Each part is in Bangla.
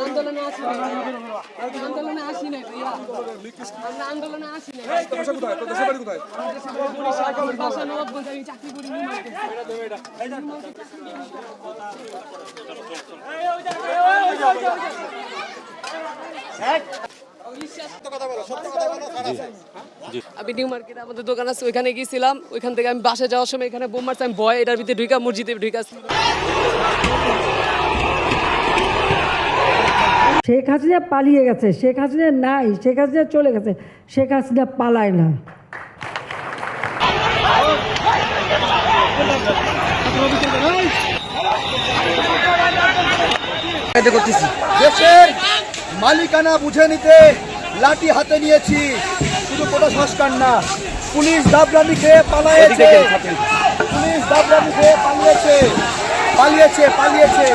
আন্দোলনে আসি আন্দোলনে আসি ভাইয়া আমরা আন্দোলনে আসি নবাবগঞ্জ আমি চাকরি করি নিউ আমি নিউ মার্কেটে আমাদের দোকান আছে ওইখানে গিয়েছিলাম। ওইখান থেকে আমি বাসে যাওয়ার সময় এখানে বোম মারছি আমি ভয় এটার ভিতরে ঢুকা মসজিদে ঢুকা শেখ হাসিনা পালিয়ে গেছে শেখ হাসিনা নাই শেখ হাসিনা চলে গেছে শেখ হাসিনা পালায় না। দেশের মালিকানা বুঝে নিতে লাঠি হাতে নিয়েছি। শুধু কোনো সংস্কার না পুলিশ দাবরানি খেয়ে পালাইছে পুলিশ দাবরানি খেয়ে পালিয়েছে পালিয়েছে পালিয়েছে।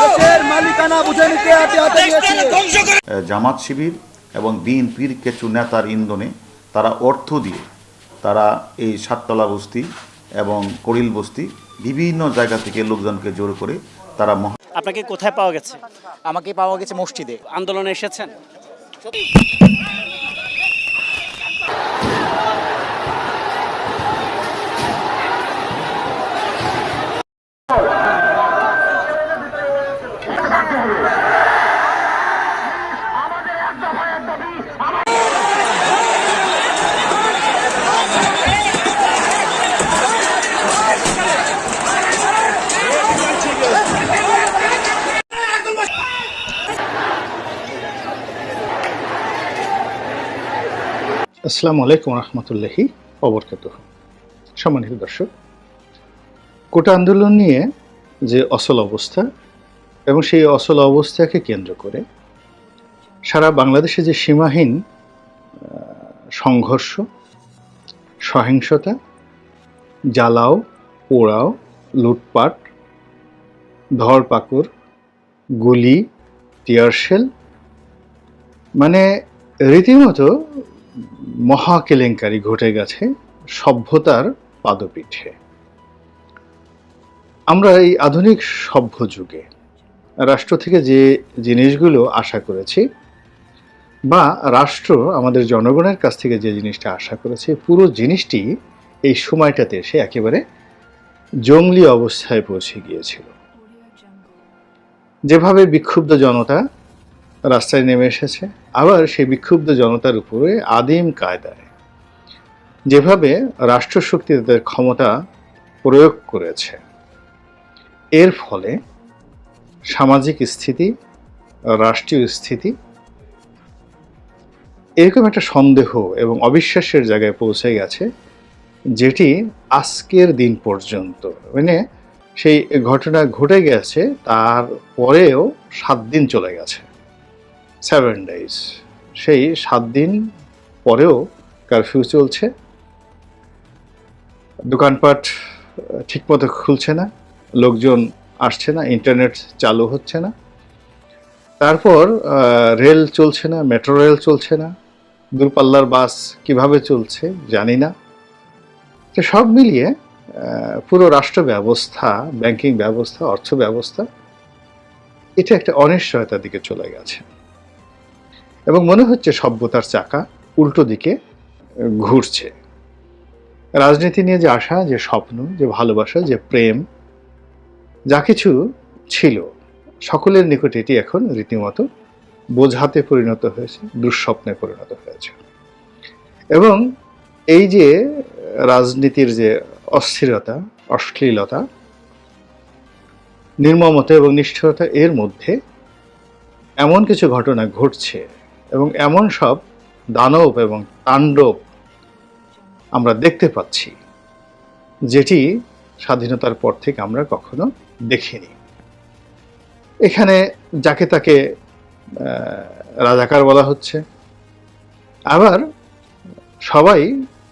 দেশের মালিকানা বুঝে নিতে হাতে হাতে নিয়েছে। জামাত শিবির এবং বিএনপির কিছু নেতার ইন্ধনে তারা অর্থ দিয়ে তারা এই সাততলা বস্তি এবং করিল বস্তি বিভিন্ন জায়গা থেকে লোকজনকে জোর করে তারা আপনাকে কোথায় পাওয়া গেছে? আমাকে পাওয়া গেছে মসজিদে। আন্দোলনে এসেছেন? আসসালামু আলাইকুম রহমতুল্লাহি অবরকাত সম্মানিত দর্শক, কোটা আন্দোলন নিয়ে যে অসল অবস্থা এবং সেই অসল অবস্থাকে কেন্দ্র করে সারা বাংলাদেশে যে সীমাহীন সংঘর্ষ, সহিংসতা, জ্বালাও, পোড়াও, লুটপাট, ধরপাকড়, গুলি টিয়ারশেল মানে রীতিমতো মহা কেলেঙ্কারি ঘটে গেছে সভ্যতার পাদপীঠে। আমরা এই আধুনিক সভ্য যুগে রাষ্ট্র থেকে যে জিনিসগুলো আশা করেছি বা রাষ্ট্র আমাদের জনগণের কাছ থেকে যে জিনিসটা আশা করেছে, পুরো জিনিসটি এই সময়টাতে এসে একেবারে জঙ্গলি অবস্থায় পৌঁছে গিয়েছিল। যেভাবে বিক্ষুব্ধ জনতা রাস্তায় নেমে এসেছে। আবার সেই বিক্ষুব্ধ জনতার উপরে আদিম কায়দায়। যেভাবে রাষ্ট্রশক্তি তাদের ক্ষমতা প্রয়োগ করেছে, এর ফলে সামাজিক স্থিতি, রাষ্ট্রীয় স্থিতি এরকম একটা সন্দেহ এবং অবিশ্বাসের জায়গায় পৌঁছে গেছে, যেটি আজকের দিন পর্যন্ত। মানে সেই ঘটনা ঘটে গেছে, তার পরেও সাত দিন চলে গেছে। সেভেন ডেজ সেই সাত দিন পরেও কারফিউ চলছে। দোকানপাট ঠিকমতো খুলছে না। লোকজন আসছে না ইন্টারনেট চালু হচ্ছে না। তারপর রেল চলছে না মেট্রো রেল চলছে না। দূরপাল্লার বাস কীভাবে চলছে জানি না। তো সব মিলিয়ে পুরো রাষ্ট্র ব্যবস্থা ব্যাংকিং ব্যবস্থা, অর্থ ব্যবস্থা, এটা একটা অনিশ্চয়তার দিকে চলে গেছে। এবং মনে হচ্ছে সভ্যতার চাকা উল্টো দিকে ঘুরছে। রাজনীতি নিয়ে যে আশা, যে স্বপ্ন, যে ভালোবাসা, যে প্রেম, যা কিছু ছিল, সকলের নিকট এটি এখন রীতিমতো বোঝাতে পরিণত হয়েছে, দুঃস্বপ্নে পরিণত হয়েছে। এবং এই যে রাজনীতির যে অস্থিরতা, অশ্লীলতা, নির্মমতা এবং নিষ্ঠুরতা, এর মধ্যে এমন কিছু ঘটনা ঘটছে এবং এমন সব দানব এবং তাণ্ডব আমরা দেখতে পাচ্ছি, যেটি স্বাধীনতার পর থেকে আমরা কখনো দেখিনি। এখানে যাকে তাকে রাজাকার বলা হচ্ছে। আবার সবাই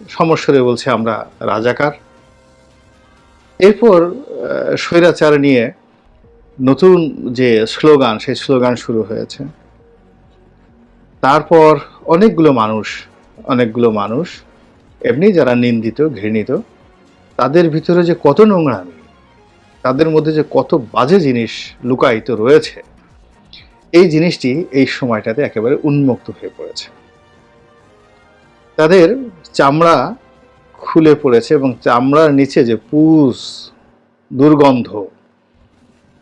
সমস্বরে বলছে আমরা রাজাকার। এরপর স্বৈরাচার নিয়ে নতুন যে স্লোগান, সেই স্লোগান শুরু হয়েছে। তারপর অনেকগুলো মানুষ অনেকগুলো মানুষ, এমনি যারা নিন্দিত, ঘৃণিত, তাদের ভিতরে যে কত নোংরামি তাদের মধ্যে যে কত বাজে জিনিস লুকায়িত রয়েছে, এই জিনিসটি এই সময়টাতে একেবারে উন্মুক্ত হয়ে পড়েছে। তাদের চামড়া খুলে পড়েছে এবং চামড়ার নিচে যে পুষ দুর্গন্ধ,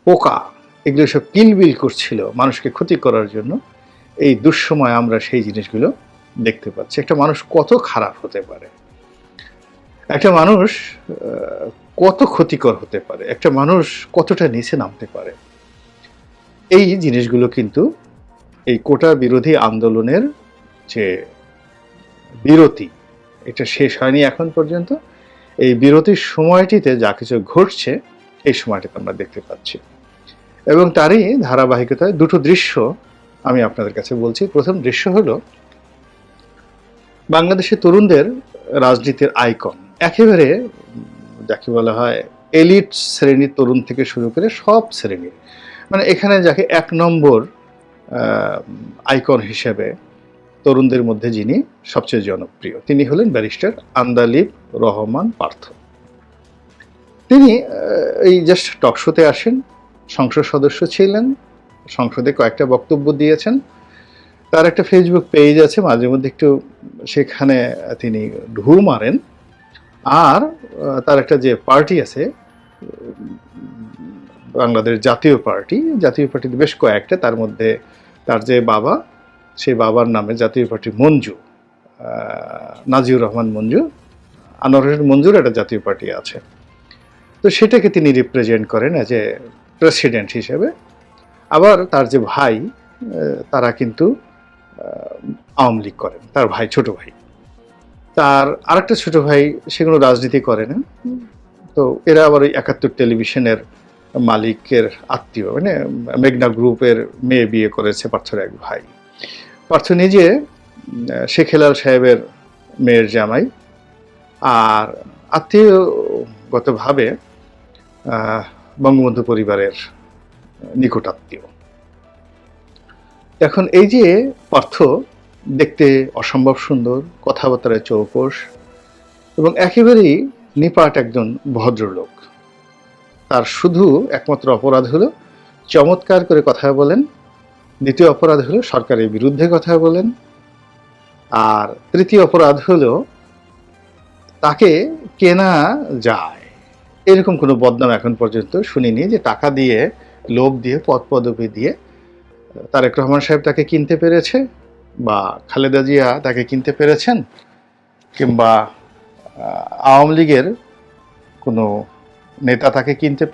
পোকা, এগুলো সব কিলবিল করছিল মানুষকে ক্ষতি করার জন্য। এই দুঃসময় আমরা সেই জিনিসগুলো দেখতে পাচ্ছি। একটা মানুষ কত খারাপ হতে পারে? একটা মানুষ কত ক্ষতিকর হতে পারে? একটা মানুষ কতটা নিচে নামতে পারে? এই জিনিসগুলো কিন্তু এই কোটা বিরোধী আন্দোলনের যে বিরতি, এটা শেষ হয়নি এখন পর্যন্ত। এই বিরতির সময়টিতে যা কিছু ঘটছে, এই সময়টিতে আমরা দেখতে পাচ্ছি। এবং তারই ধারাবাহিকতায় দুটো দৃশ্য আমি আপনাদের কাছে বলছি, প্রথম দৃশ্য হলো বাংলাদেশের তরুণদের রাজনীতির আইকন। একেবারে যাকে বলা হয় এলিট শ্রেণির তরুণ থেকে শুরু করে সব শ্রেণির। মানে এখানে যাকে এক নম্বর আইকন হিসেবে তরুণদের মধ্যে যিনি সবচেয়ে জনপ্রিয়, তিনি হলেন ব্যারিস্টার আন্দালিব রহমান পার্থ। তিনি এই জাস্ট টকশোতে আসেন, সংসদ সদস্য ছিলেন সংসদে কয়েকটা বক্তব্য দিয়েছেন। তার একটা ফেসবুক পেজ আছে, মাঝে মধ্যে একটু সেখানে তিনি ঢু মারেন। আর তার একটা যে পার্টি আছে, বাংলাদেশ জাতীয় পার্টি, জাতীয় পার্টিতে বেশ কয়েকটা, তার মধ্যে তার যে বাবা, সেই বাবার নামে জাতীয় পার্টি মঞ্জু নাজিউর রহমান মঞ্জু, আনোয়ার হোসেন মঞ্জুর একটা জাতীয় পার্টি আছে। তো সেটাকে তিনি রিপ্রেজেন্ট করেন অ্যাজ এ প্রেসিডেন্ট হিসেবে। আবার তার যে ভাই তারা কিন্তু আওয়ামী লীগ করেন তার ভাই ছোট ভাই। তার আরেকটা ছোট ভাই সেগুলো রাজনীতি করে না। তো এরা আবার ওই একাত্তর টেলিভিশনের মালিকের আত্মীয় মানে মেঘনা গ্রুপের মেয়ে বিয়ে করেছে পার্থর এক ভাই। পার্থ নিজে উম, শেখ হেলাল সাহেবের মেয়ের জামাই। আর আত্মীয়গতভাবে বঙ্গবন্ধু পরিবারের নিকট আত্মীয় এখন এই যে পার্থ দেখতে অসম্ভব সুন্দর, কথাবার্তায় চৌকস এবং একেবারেই নিপাট একজন ভদ্রলোক। তার শুধু একমাত্র অপরাধ হলো চমৎকার করে কথা বলেন, দ্বিতীয় অপরাধ হলো সরকারের বিরুদ্ধে কথা বলেন, আর তৃতীয় অপরাধ হলো তাকে কেনা যায়। এরকম কোনো বদনাম এখন পর্যন্ত শুনিনি যে টাকা দিয়ে লোভ দিয়ে, পদ পদবি দিয়ে তারেক রহমান সাহেব তাকে কিনতে পেরেছে বা খালেদা জিয়া তাকে কিনতে পেরেছেন কিংবা আওয়ামী লীগের কোনো নেতা তাকে কিনতে